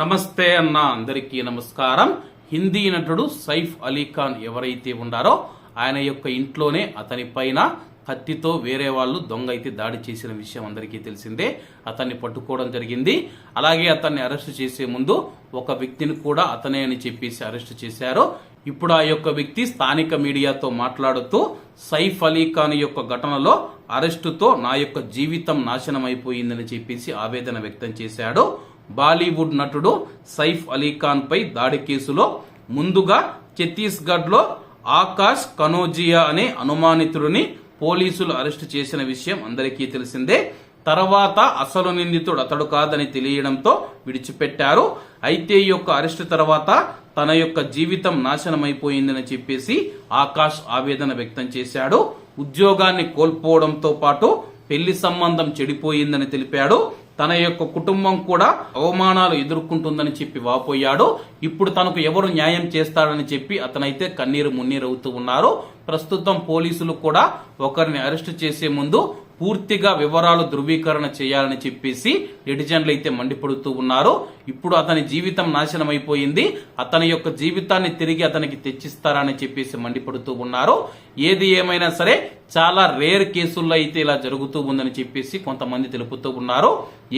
నమస్తే అన్న అందరికీ నమస్కారం. హిందీ నటుడు సైఫ్ అలీ ఖాన్ ఎవరైతే ఉన్నారో ఆయన యొక్క ఇంట్లోనే అతని పైన కత్తితో వేరే వాళ్ళు దొంగ అయితే దాడి చేసిన విషయం అందరికీ తెలిసిందే. అతన్ని పట్టుకోవడం జరిగింది. అలాగే అతన్ని అరెస్ట్ చేసే ముందు ఒక వ్యక్తిని కూడా అతనే అని చెప్పేసి అరెస్ట్ చేశారు. ఇప్పుడు ఆ యొక్క వ్యక్తి స్థానిక మీడియాతో మాట్లాడుతూ సైఫ్ అలీ ఖాన్ యొక్క ఘటనలో అరెస్టుతో నా యొక్క జీవితం నాశనం అయిపోయిందని చెప్పేసి ఆవేదన వ్యక్తం చేశాడు. బాలీవుడ్ నటుడు సైఫ్ అలీ పై దాడి కేసులో ముందుగా ఛత్తీస్గఢ్లో ఆకాష్ కనోజియా అనే అనుమానితుడిని పోలీసులు అరెస్టు చేసిన విషయం అందరికీ తెలిసిందే. తర్వాత అసలు నిందితుడు అతడు కాదని తెలియడంతో విడిచిపెట్టారు. అయితే ఈ యొక్క అరెస్టు తర్వాత తన యొక్క జీవితం నాశనమైపోయిందని చెప్పేసి ఆకాష్ ఆవేదన వ్యక్తం చేశాడు. ఉద్యోగాన్ని కోల్పోవడంతో పాటు పెళ్ళి సంబంధం చెడిపోయిందని తెలిపాడు. తన యొక్క కుటుంబం కూడా అవమానాలు ఎదుర్కొంటుందని చెప్పి వాపోయాడు. ఇప్పుడు తనకు ఎవరు న్యాయం చేస్తాడని చెప్పి అతనైతే కన్నీరు మున్నీరు అవుతూ ఉన్నారు. ప్రస్తుతం పోలీసులు కూడా ఒకరిని అరెస్ట్ చేసే ముందు పూర్తిగా వివరాలు ధృవీకరణ చేయాలని చెప్పేసి నెటిజన్లు అయితే మండిపడుతూ ఉన్నారు. ఇప్పుడు అతని జీవితం నాశనం అయిపోయింది. అతని యొక్క జీవితాన్ని తిరిగి అతనికి తెచ్చిస్తారని చెప్పేసి మండిపడుతూ ఉన్నారు. ఏది ఏమైనా సరే చాలా రేర్ కేసుల్లో అయితే ఇలా జరుగుతూ ఉందని చెప్పేసి కొంతమంది తెలుపుతూ ఉన్నారు.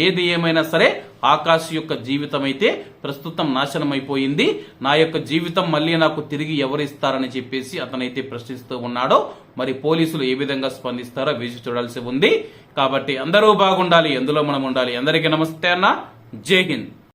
ఏది ఏమైనా సరే ఆకాశ్ యొక్క జీవితం అయితే ప్రస్తుతం నాశనం అయిపోయింది నా యొక్క జీవితం మళ్ళీ నాకు తిరిగి ఎవరిస్తారని చెప్పేసి అతనైతే ప్రశ్నిస్తూ ఉన్నాడు. మరి పోలీసులు ఏ విధంగా స్పందిస్తారో వేసి చూడాల్సి ఉంది. కాబట్టి అందరూ బాగుండాలి. ఎందులో మనం ఉండాలి? అందరికీ నమస్తే అన్న. జై హింద్.